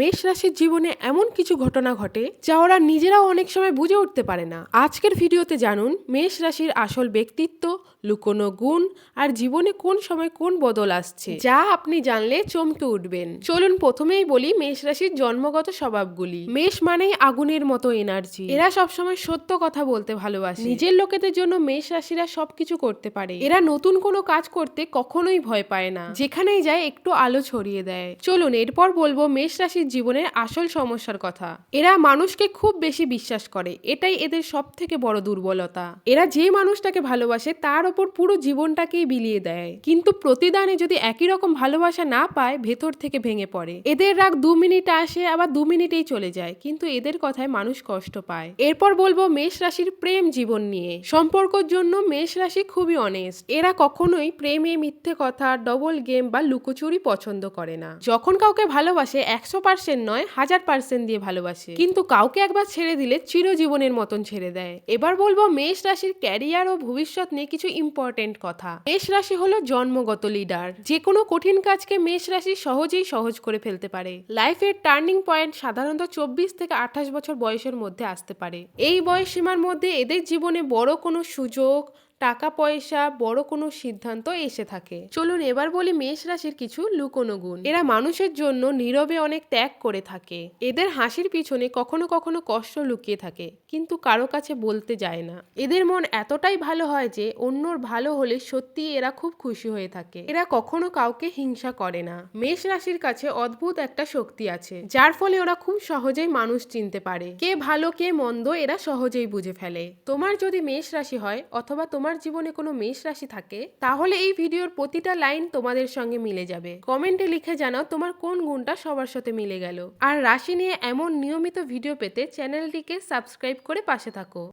মেষ রাশির জীবনে এমন কিছু ঘটনা ঘটে যা ওরা নিজেরাও অনেক সময় বুঝে উঠতে পারে না। আজকের ভিডিওতে জানুন, মেষ রাশির আসল ব্যক্তিত্ব, লুকোনো গুণ, আর জীবনে কোন সময় কোন বদল আসছে, যা আপনি জানলে চমকে উঠবেন। চলুন প্রথমেই বলি মেষ রাশির জন্মগত স্বভাবগুলি। মেষ মানেই আগুনের মতো এনার্জি এরা সবসময় সত্য কথা বলতে ভালোবাসে। নিজের লোকেদের জন্য মেষ রাশিরা সবকিছু করতে পারে। এরা নতুন কোনো কাজ করতে কখনোই ভয় পায় না। যেখানেই যায় একটু আলো ছড়িয়ে দেয়। চলুন এরপর বলব মেষ রাশির জীবনের আসল সমস্যার কথা। এরা মানুষকে খুব বেশি বিশ্বাস করে। এটাই এদের সব থেকে বড় দুর্বলতা। এরা যে মানুষটাকে ভালোবাসে, তার ওপর পুরো জীবনটাকেই বিলিয়ে দেয়। কিন্তু প্রতিদানে যদি একই রকম ভালোবাসা না পায়, ভেতর থেকে ভেঙে পড়ে। এদের রাগ দু মিনিট আসে, আবার দু মিনিটেই চলে যায়। কিন্তু এদের কথায় মানুষ কষ্ট পায়। এরপর বলব মেষ রাশির প্রেম জীবন নিয়ে। সম্পর্কর জন্য মেষ রাশি খুবই অনেস্ট এরা কখনোই প্রেমে মিথ্যে কথা ডবল গেম বা লুকোচুরি পছন্দ করে না। যখন কাউকে ভালোবাসে, একশো পার্সেন্ট নয়, হাজার পার্সেন্ট দিয়ে ভালোবাসে। কিন্তু কাউকে একবার ছেড়ে দিলে চিরজীবনের মতন ছেড়ে দেয়। এবার বলব মেষ রাশির ক্যারিয়ার ও ভবিষ্যৎ নিয়ে কিছু ইম্পর্টেন্ট কথা। মেষ রাশি হলো জন্মগত লিডার যে কোনো কঠিন কাজকে মেষ রাশি সহজেই সহজ করে ফেলতে পারে। লাইফের টার্নিং পয়েন্ট সাধারণত চব্বিশ থেকে আঠাশ বছর বয়সের মধ্যে আসতে পারে। এই বয়স সীমার মধ্যে এদের জীবনে বড় কোনো সুযোগ টাকা পয়সা বড় কোনো সিদ্ধান্ত এসে থাকে। চলুন এবার বলি মেষ রাশির কিছু লুকোনো গুণ। এরা মানুষের জন্য নীরবে অনেক ত্যাগ করে থাকে। এদের হাসির পিছনে কখনো কখনো কষ্ট লুকিয়ে থাকে, কিন্তু কারও কাছে বলতে যায় না। এদের মন এতটাই ভালো হয় যে, অন্যর ভালো হলে সত্যি এরা খুব খুশি হয়ে থাকে। এরা কখনো কাউকে হিংসা করে না। মেষ রাশির কাছে অদ্ভুত একটা শক্তি আছে, যার ফলে ওরা খুব সহজেই মানুষ চিনতে পারে। কে ভালো, কে মন্দ এরা সহজেই বুঝে ফেলে। তোমার যদি মেষ রাশি হয়, অথবা তোমার জীবনে কোনো মেষ রাশি থাকে, তাহলে এই ভিডিওর প্রতিটা লাইন তোমাদের সঙ্গে মিলে যাবে। কমেন্টে লিখে জানাও তোমার কোন গুণটা সবার সাথে মিলে গেল। আর রাশি নিয়ে এমন নিয়মিত ভিডিও পেতে চ্যানেলটিকে সাবস্ক্রাইব করে পাশে থাকো।